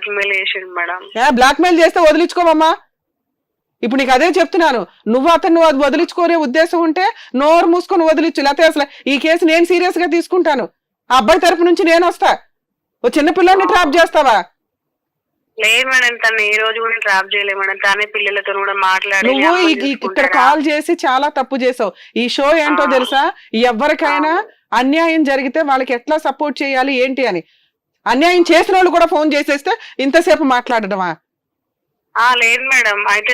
Black mail చేసిండు madam. Blackmail చేస్తే వదిలించుకోమమ్మా. ఇప్పుడు నీకు అదే చెప్తున్నాను. నువ్వు అతను అది వదిలించుకోనే ఉద్దేశం ఉంటే నోరు మూసుకొని వదిలించు. లేకపోతే అసలు ఈ కేసు నేను సీరియస్గా తీసుకుంటాను. ఆ అబ్బాయి తరపు నుంచి నేను వస్తా. ఓ చిన్న పిల్లోని ట్రాప్ చేస్తావా? లేదు మేడం తను ఏ రోజు కూడా ట్రాప్ చేయలేదు మేడం. తానే పిల్లలతో కూడా మాట్లాడి నువ్వు ఇక్కడ? కాల్ చేసి చాలా తప్పు చేసావు. ఈ షో ఏంటో. తెలుసా? ఎవరికైనా అన్యాయం జరిగితే వాళ్ళకి ఎట్లా సపోర్ట్ చేయాలి ఏంటి అని. అన్యాయం చేసిన వాళ్ళు కూడా ఫోన్ చేసేస్తే ఇంతసేపు మాట్లాడడమా? ఆ లేదు మేడం. అయితే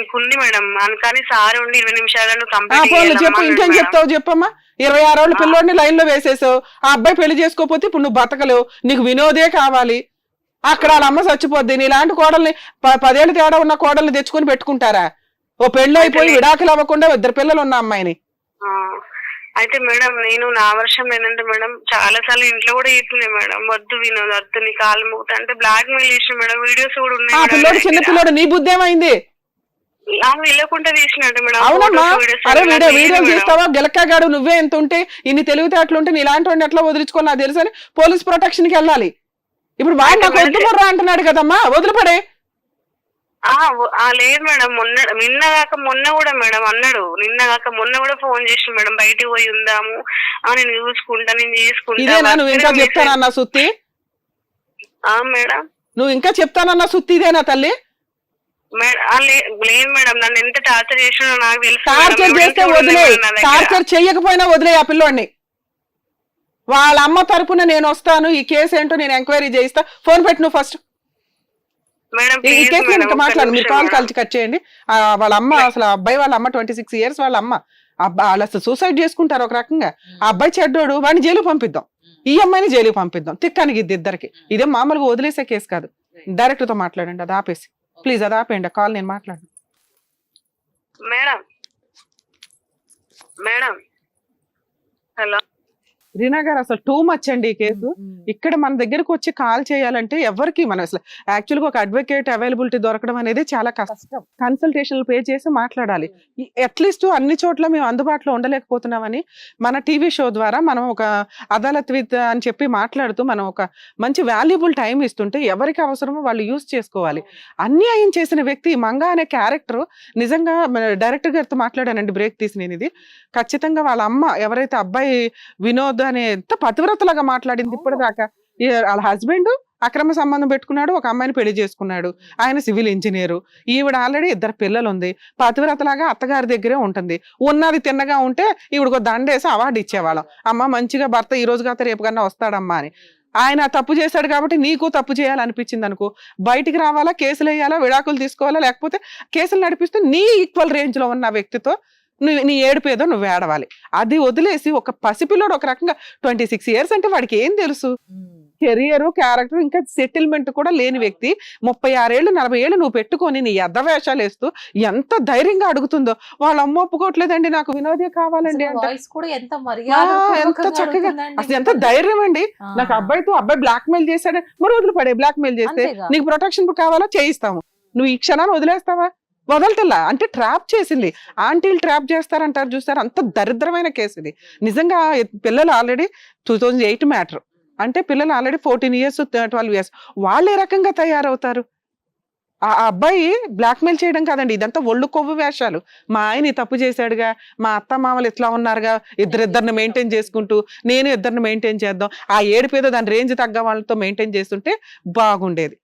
ఇంకుంది మేడం. అందుకని సార్ ఉండి ఇరవై నిమిషాలను ఆ కంప్లీట్ ఫోన్లు చెప్పు ఇంకేం చెప్తావు చెప్పమ్మా? ఇరవై ఆరు రోజులు పిల్లోడిని లైన్లో వేసేసావు. ఆ అబ్బాయి పెళ్ళి చేసుకోకపోతే ఇప్పుడు నువ్వు బతకలేవు. నీకు వినోదే కావాలి. అక్కడ వాళ్ళ అమ్మ చచ్చిపోద్ది. నీలాంటి కోడల్ని పదేళ్ళు తేడా ఉన్న కోడల్ని తెచ్చుకొని పెట్టుకుంటారా? ఓ పెళ్ళి అయిపోయి విడాకులు అవ్వకుండా ఇద్దరు పిల్లలు ఉన్న అమ్మాయిని. అయితే మేడం నేను నా వర్షం ఏంటంటే మేడం చాలా సార్లు ఇంట్లో కూడా చెప్పింది మేడం. వద్దు వినోద్ వద్దు నీ కాలు మూత అంటే బ్లాక్ మెయిల్ చేసిన మేడం. వీడియోస్ కూడా ఉన్నాయి ఆ పిల్లోడు చిన్న. పిల్లోడు నీ బుద్ధి ఏమైంది? ఆమె వెళ్ళకుండా తీసినట్టు మేడం. అవునమ్మా photos, videos అరే అన్నీ వీడియో లేదు వీడియోలు మేడం. చేస్తావా గెలక్కగాడు నువ్వే ఎంత ఉంటే ఇన్ని తెలివితేటలు ఉంటే నీలాంటి వాడిని ఎట్లా వదిలించుకోవాలి? నాకు తెలుసు అని పోలీస్ ప్రొటెక్షన్కి వెళ్ళాలి. ఇప్పుడు వాడు నాకు వద్దు బుర్రా అంటున్నాడు కదమ్మా. వదిలిపడే. లేదు మేడం మొన్న నిన్న కాక మొన్న కూడా మేడం అన్నాడు. నిన్న కాక మొన్న కూడా ఫోన్ చేసి మేడం బయటికి పోయి ఉందాము నేను చూసుకుంటా నేను చేసుకుంటా. సుత్తి? ఆ మేడం. నువ్వు ఇంకా చెప్తానన్నా సుత్తి ఇదేనా తల్లి? లేదు మేడం నన్ను ఎంత టార్చర్ చేసినా నాకు తెలుసు. టార్చర్ చేస్తే వదిలే. టార్చర్ చెయ్యకపోయినా ఆ పిల్లోడిని. వాళ్ళ అమ్మ తరపున నేను వస్తాను ఈ కేసు ఏంటో నేను ఎంక్వైరీ చేయిస్తా. ఫోన్ పెట్టు నువ్వు ఫస్ట్. ఈ కేసు మాట్లాడు మీరు కాల్. కలిసి కట్ చేయండి. వాళ్ళ అమ్మ అసలు అబ్బాయి వాళ్ళ అమ్మ ట్వంటీ సిక్స్ ఇయర్స్ వాళ్ళ అమ్మ. అబ్బా వాళ్ళు అసలు సూసైడ్ చేసుకుంటారు ఒక రకంగా. ఆ అబ్బాయి చెడ్డోడు వాడిని జైలు పంపిద్దాం. ఈ అమ్మాయిని జైలు పంపిద్దాం. తిక్కానికి ఇది ఇద్దరికి. ఇదే మామూలుగా వదిలేసే కేసు కాదు. డైరెక్టర్తో మాట్లాడండి అది ఆపేసి. ప్లీజ్ అది ఆపేయండి కాల్ నేను మాట్లాడు మేడం మేడం హలో రీనా గారు అసలు టూ మచ్ అండి ఈ కేసు. ఇక్కడ మన దగ్గరకు వచ్చి కాల్ చేయాలంటే ఎవరికి మనం అసలు యాక్చువల్గా ఒక అడ్వకేట్ అవైలబిలిటీ దొరకడం అనేది చాలా కష్టం. కన్సల్టేషన్ పే చేసి మాట్లాడాలి. అట్లీస్ట్ అన్ని చోట్ల మేము అందుబాటులో ఉండలేకపోతున్నామని మన టీవీ షో ద్వారా మనం ఒక అదాలత్ విత్ అని చెప్పి మాట్లాడుతూ మనం ఒక మంచి వాల్యుబుల్ టైం ఇస్తుంటే ఎవరికి అవసరమో వాళ్ళు యూజ్ చేసుకోవాలి. అన్యాయం చేసిన వ్యక్తి మంగా అనే క్యారెక్టర్ నిజంగా డైరెక్టర్ గారితో మాట్లాడానండి బ్రేక్ తీసి నేను ఇది ఖచ్చితంగా వాళ్ళ అమ్మ ఎవరైతే అబ్బాయి వినోద్ అనే ఎంత పతివ్రతలాగా మాట్లాడింది ఇప్పటిదాకా. వాళ్ళ హస్బెండ్ అక్రమ సంబంధం పెట్టుకున్నాడు ఒక అమ్మాయిని పెళ్ళి చేసుకున్నాడు. ఆయన సివిల్ ఇంజనీర్. ఈవిడ ఆల్రెడీ ఇద్దరు పిల్లలు ఉంది పతివ్రతలాగా అత్తగారి దగ్గరే ఉంటుంది. ఉన్నది తిన్నగా ఉంటే ఈవిడకు దండేసి అవార్డు ఇచ్చేవాళ్ళం. అమ్మ మంచిగా భర్త ఈ రోజు కాక రేపు కన్నా వస్తాడమ్మా అని. ఆయన తప్పు చేశాడు కాబట్టి నీకు తప్పు చేయాలనిపించింది అనుకో. బయటికి రావాలా కేసులు వేయాలా విడాకులు తీసుకోవాలా లేకపోతే కేసులు నడిపిస్తూ నీ ఈక్వల్ రేంజ్లో ఉన్న వ్యక్తితో నువ్వు నీ ఏడుపు ఏదో నువ్వు ఏడవాలి. అది వదిలేసి ఒక పసిపిల్లడు ఒక రకంగా ట్వంటీ సిక్స్ ఇయర్స్ అంటే వాడికి ఏం తెలుసు? కెరియర్ క్యారెక్టర్ ఇంకా సెటిల్మెంట్ కూడా లేని వ్యక్తి ముప్పై ఆరేళ్ళు నలభై ఏళ్ళు నువ్వు పెట్టుకొని నీ ఎద్ద వేషాలు వేస్తూ ఎంత ధైర్యంగా అడుగుతుందో. వాళ్ళ అమ్మ ఒప్పుకోవట్లేదండి నాకు వినోదే కావాలండి అంటే. ఎంత చక్కగా. అసలు ఎంత ధైర్యం అండి. నాకు అబ్బాయితో అబ్బాయి బ్లాక్ మెయిల్ చేశాడు. మరి వదిలిపడే బ్లాక్ మెయిల్ చేస్తే. నీకు ప్రొటెక్షన్ కావాలా? చేయిస్తాము. నువ్వు ఈ క్షణాన్ని వదిలేస్తావా? వదలతల్లా అంటే ట్రాప్ చేసింది. ఆంటీలు ట్రాప్ చేస్తారంటారు చూస్తారు అంత దరిద్రమైన కేసు ఇది నిజంగా పిల్లలు already two thousand eight matter. అంటే పిల్లలు already fourteen years twelve years. వాళ్ళు ఏ రకంగా తయారవుతారు? ఆ అబ్బాయి బ్లాక్మెయిల్ చేయడం కాదండి. ఇదంతా ఒళ్ళు కొవ్వు వేషాలు. మా ఆయన ఈ తప్పు చేశాడుగా. మా అత్త మామలు ఇట్లా ఉన్నారుగా. ఇద్దరిద్దరిని మెయింటైన్ చేసుకుంటూ నేను ఇద్దరిని మెయింటైన్ చేద్దాం. ఆ ఏడుపేదో దాని రేంజ్ తగ్గ వాళ్ళతో మెయింటైన్ చేస్తుంటే బాగుండేది.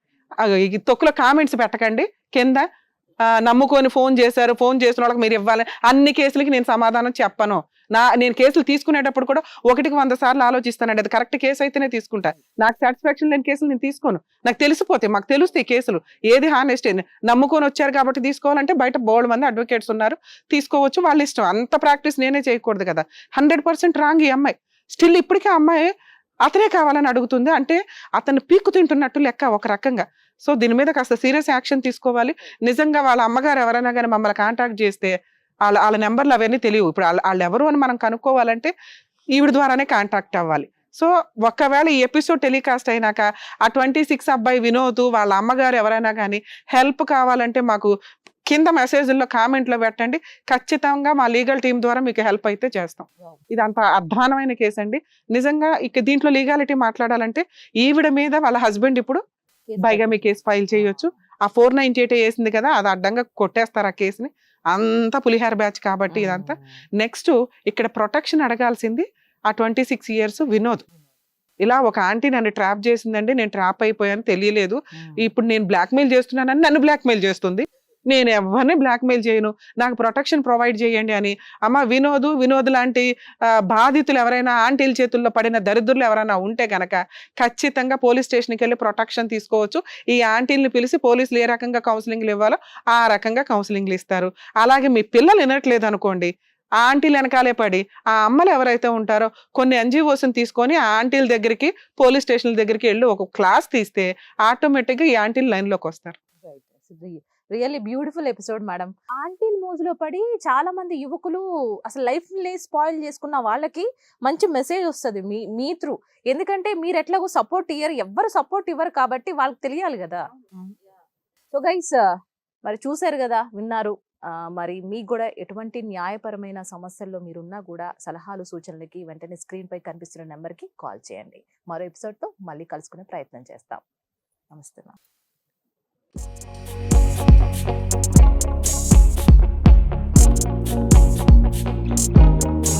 తొక్కులో కామెంట్స్ పెట్టకండి. కింద నమ్ముకొని ఫోన్ చేశారు ఫోన్ చేసిన వాళ్ళకి మీరు ఇవ్వాలి. అన్ని కేసులకి నేను సమాధానం చెప్పను. నా నేను కేసులు తీసుకునేటప్పుడు కూడా ఒకటికి వంద సార్లు ఆలోచిస్తానండి. అది కరెక్ట్ కేసు అయితేనే తీసుకుంటా. నాకు సాటిస్ఫాక్షన్ లేని కేసులు నేను తీసుకోను. నాకు తెలిసిపోతే మాకు తెలుస్తాయి కేసులు. ఏది హానెస్ట్ నమ్ముకొని వచ్చారు కాబట్టి తీసుకోవాలంటే బయట బోల్డ్ మంది అడ్వకేట్స్ ఉన్నారు. తీసుకోవచ్చు వాళ్ళ ఇష్టం. అంత ప్రాక్టీస్ నేనే చేయకూడదు కదా. హండ్రెడ్ పర్సెంట్ రాంగ్ ఈ అమ్మాయి. స్టిల్ ఇప్పటికీ ఆ అమ్మాయి అతనే కావాలని అడుగుతుంది. అంటే అతను పీక్కు తింటున్నట్టు లెక్క ఒక రకంగా. సో దీని మీద కాస్త సీరియస్ యాక్షన్ తీసుకోవాలి. నిజంగా వాళ్ళ అమ్మగారు ఎవరైనా కానీ మమ్మల్ని కాంటాక్ట్ చేస్తే వాళ్ళ వాళ్ళ నెంబర్లు అవన్నీ తెలియవు. ఇప్పుడు వాళ్ళ వాళ్ళు ఎవరు అని మనం కనుక్కోవాలంటే ఈవిడ ద్వారానే కాంటాక్ట్ అవ్వాలి. సో ఒకవేళ ఈ ఎపిసోడ్ టెలికాస్ట్ అయినాక ఆ ట్వంటీ సిక్స్ అబ్బాయి వినోద్ వాళ్ళ అమ్మగారు ఎవరైనా కానీ హెల్ప్ కావాలంటే మాకు కింద మెసేజ్లో కామెంట్లో పెట్టండి. ఖచ్చితంగా మా లీగల్ టీం ద్వారా మీకు హెల్ప్ అయితే చేస్తాం. ఇది అంత అధ్వానమైన కేసు అండి నిజంగా ఇక దీంట్లో లీగాలిటీ మాట్లాడాలంటే ఈవిడ మీద వాళ్ళ హస్బెండ్ ఇప్పుడు బైగామి కేసు ఫైల్ చేయొచ్చు. ఆ ఫోర్ నైన్టీ ఎయిట్ వేసింది కదా అది అడ్డంగా కొట్టేస్తారు ఆ కేసుని. అంతా పులిహార బ్యాచ్ కాబట్టి ఇదంతా. నెక్స్ట్ ఇక్కడ ప్రొటెక్షన్ అడగాల్సింది ఆ ట్వంటీ సిక్స్ ఇయర్స్ వినోద్. ఇలా ఒక ఆంటీ నన్ను ట్రాప్ చేసిందండి నేను ట్రాప్ అయిపోయాను తెలియలేదు. ఇప్పుడు నేను బ్లాక్మెయిల్ చేస్తున్నానని నన్ను బ్లాక్మెయిల్ చేస్తుంది. నేను ఎవరిని బ్లాక్మెయిల్ చేయను. నాకు ప్రొటెక్షన్ ప్రొవైడ్ చేయండి అని. అమ్మ వినోదు వినోద్ లాంటి బాధితులు ఎవరైనా ఆంటీల చేతుల్లో పడిన దరిద్రులు ఎవరైనా ఉంటే కనుక ఖచ్చితంగా పోలీస్ స్టేషన్కి వెళ్ళి ప్రొటెక్షన్ తీసుకోవచ్చు. ఈ ఆంటీల్ని పిలిచి పోలీసులు ఏ రకంగా కౌన్సిలింగ్లు ఇవ్వాలో ఆ రకంగా కౌన్సిలింగ్లు ఇస్తారు. అలాగే మీ పిల్లలు వినట్లేదు అనుకోండి ఆ ఆంటీలు వెనకాలే పడి ఆ అమ్మలు ఎవరైతే ఉంటారో కొన్ని ఎన్జిఓస్ని తీసుకొని ఆ ఆంటీల దగ్గరికి పోలీస్ స్టేషన్ల దగ్గరికి వెళ్ళి ఒక క్లాస్ తీస్తే ఆటోమేటిక్గా ఈ ఆంటీలు లైన్లోకి వస్తారు. Really beautiful episode madam. ఆంటీల్ మోజులో పడి చాలా మంది యువకులు అసలు లైఫ్ని స్పాయిల్ చేసుకున్న వాళ్ళకి మంచి మెసేజ్ వస్తుంది మీ మీ త్రూ. ఎందుకంటే మీరు ఎట్లాగో సపోర్ట్ ఇయ్యరు ఎవ్వరు సపోర్ట్ ఇవ్వరు కాబట్టి వాళ్ళకి తెలియాలి కదా. సో గైస్ మరి చూసారు కదా విన్నారు. మరి మీకు కూడా ఎటువంటి న్యాయపరమైన సమస్యల్లో మీరున్నా కూడా సలహాలు సూచనలకి వెంటనే స్క్రీన్ పై కనిపిస్తున్న నెంబర్కి కాల్ చేయండి. మరో ఎపిసోడ్తో మళ్ళీ కలుసుకునే ప్రయత్నం చేస్తాం. నమస్తే మ్యామ్. Thank you.